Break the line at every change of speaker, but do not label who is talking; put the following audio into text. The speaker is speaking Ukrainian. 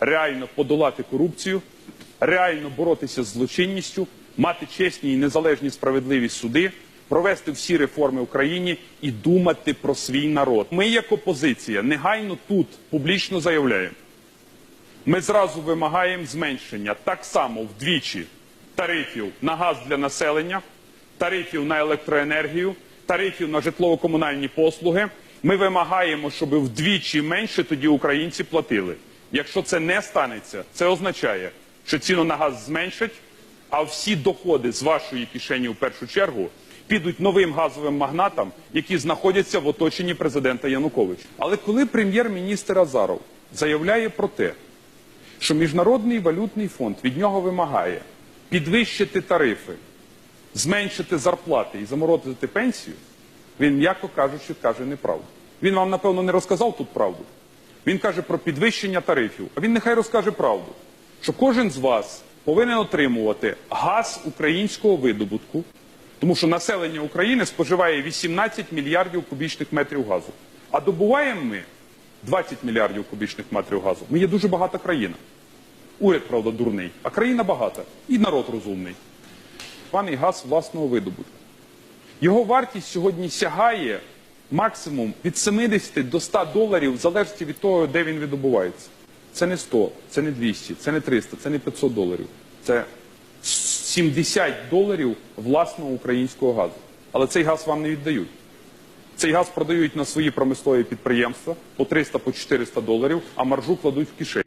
реально подолати корупцію, реально боротися з злочинністю, мати чесні і незалежні справедливі суди, провести всі реформи в країні і думати про свій народ. Ми, як опозиція, негайно тут публічно заявляємо. Ми зразу вимагаємо зменшення так само вдвічі тарифів на газ для населення, тарифів на електроенергію, тарифів на житлово-комунальні послуги. Ми вимагаємо, щоб вдвічі менше тоді українці платили. Якщо це не станеться, це означає, що ціну на газ зменшать, а всі доходи з вашої кишені в першу чергу підуть новим газовим магнатам, які знаходяться в оточенні президента Януковича. Але коли прем'єр-міністр Азаров заявляє про те, що Міжнародний валютний фонд від нього вимагає підвищити тарифи, зменшити зарплати і заморозити пенсію, він, м'яко кажучи, каже неправду. Він вам, напевно, не розказав тут правду. Він каже про підвищення тарифів. А він нехай розкаже правду, що кожен з вас повинен отримувати газ українського видобутку, тому що населення України споживає 18 мільярдів кубічних метрів газу. А добуваємо ми 20 мільярдів кубічних метрів газу. Ми є дуже багата країна. Уряд, правда, дурний, а країна багата і народ розумний. Паний газ власного видобутку. Його вартість сьогодні сягає максимум від 70 до 100 доларів, в залежності від того, де він видобувається. Це не 100, це не 200, це не 300, це не 500 доларів. Це 70 доларів власного українського газу. Але цей газ вам не віддають. Цей газ продають на свої промислові підприємства по 300 по 400 доларів, а маржу кладуть в кишені.